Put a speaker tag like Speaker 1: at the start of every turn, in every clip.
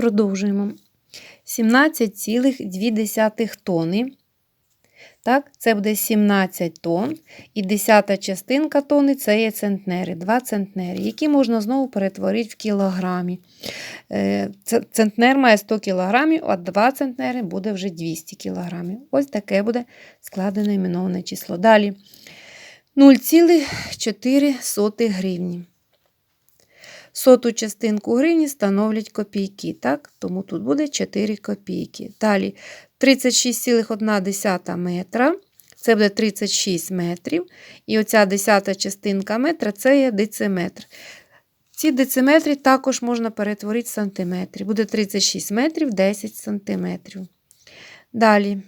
Speaker 1: Продовжуємо. 17,2 тони. Так, це буде 17 тонн. І десята частинка тони це є центнери, 2 центнери, які можна знову перетворити в кілограмі. Е, Центнер має 100 кілограмів, а 2 центнери буде вже 200 кілограмів. Ось таке буде складене іменоване число. Далі 0,4 гривні. Соту частинку гривні становлять копійки, так? тому тут буде 4 копійки. Далі 36,1 метра. Це буде 36 метрів. І оця десята частинка метра це є дециметр. Ці дециметри також можна перетворити в сантиметри. Буде 36 метрів 10 сантиметрів. Далі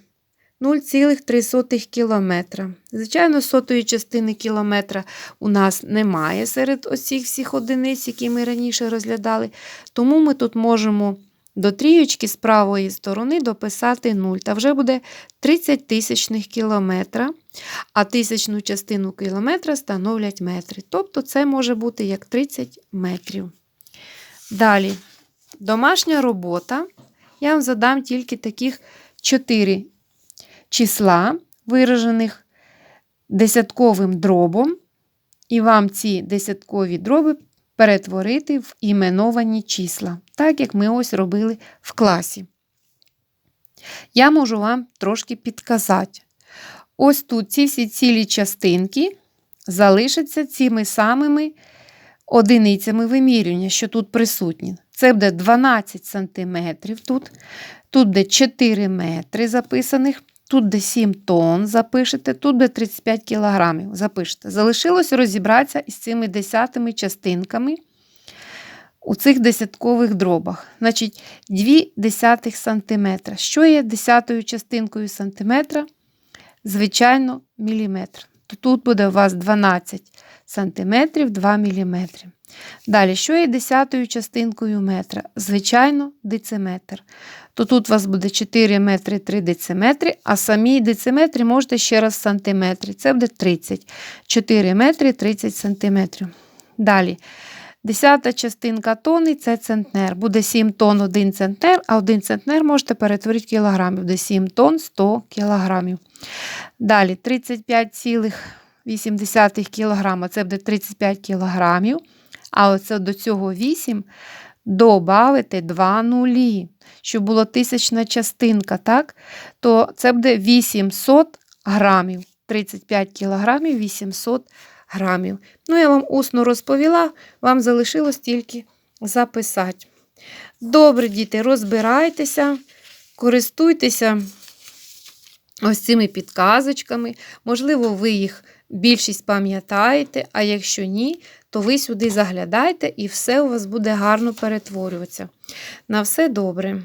Speaker 1: 0,3 кілометра. Звичайно, сотої частини кілометра у нас немає серед оцих всіх одиниць, які ми раніше розглядали. Тому ми тут можемо до трієчки з правої сторони дописати 0. Та вже буде 30 тисячних кілометра, а тисячну частину кілометра становлять метри. Тобто це може бути як 30 метрів. Далі, домашня робота. Я вам задам тільки таких 4 числа, виражених десятковим дробом, і вам ці десяткові дроби перетворити в іменовані числа, так як ми ось робили в класі. Я можу вам трошки підказати. Ось тут ці всі цілі частинки залишаться цими самими одиницями вимірювання, що тут присутні. Це буде 12 см тут, тут буде 4 метри записаних, тут де 7 тонн запишете, тут де 35 кілограмів запишете. Залишилось розібратися із цими десятими частинками у цих десяткових дробах. Значить, 2 десятих сантиметра. Що є десятою частинкою сантиметра? Звичайно, міліметр. То тут буде у вас 12 сантиметрів 2 міліметри. Далі, що є десятою частинкою метра? Звичайно, дециметр. То тут у вас буде 4 метри 3 дециметри, а самі дециметри можете ще раз сантиметри. Це буде 30. 4 метри 30 сантиметрів. Далі. Десята частинка тони це центнер. Буде 7 тонн 1 центнер, а 1 центнер можете перетворити в кілограмів. Буде 7 тонн 100 кілограмів. Далі 35,8 кілограма. Це буде 35 кілограмів. А оце до цього 8 добавити 2 нулі, щоб було тисячна частинка, так? то це буде 800 грамів. 35 кілограмів 800 грамів. Ну, я вам усно розповіла, вам залишилось тільки записати. Добре, діти, розбирайтеся, користуйтеся ось цими підказочками. Можливо, ви їх більшість пам'ятаєте, а якщо ні, то ви сюди заглядайте і все у вас буде гарно перетворюватися. На все добре.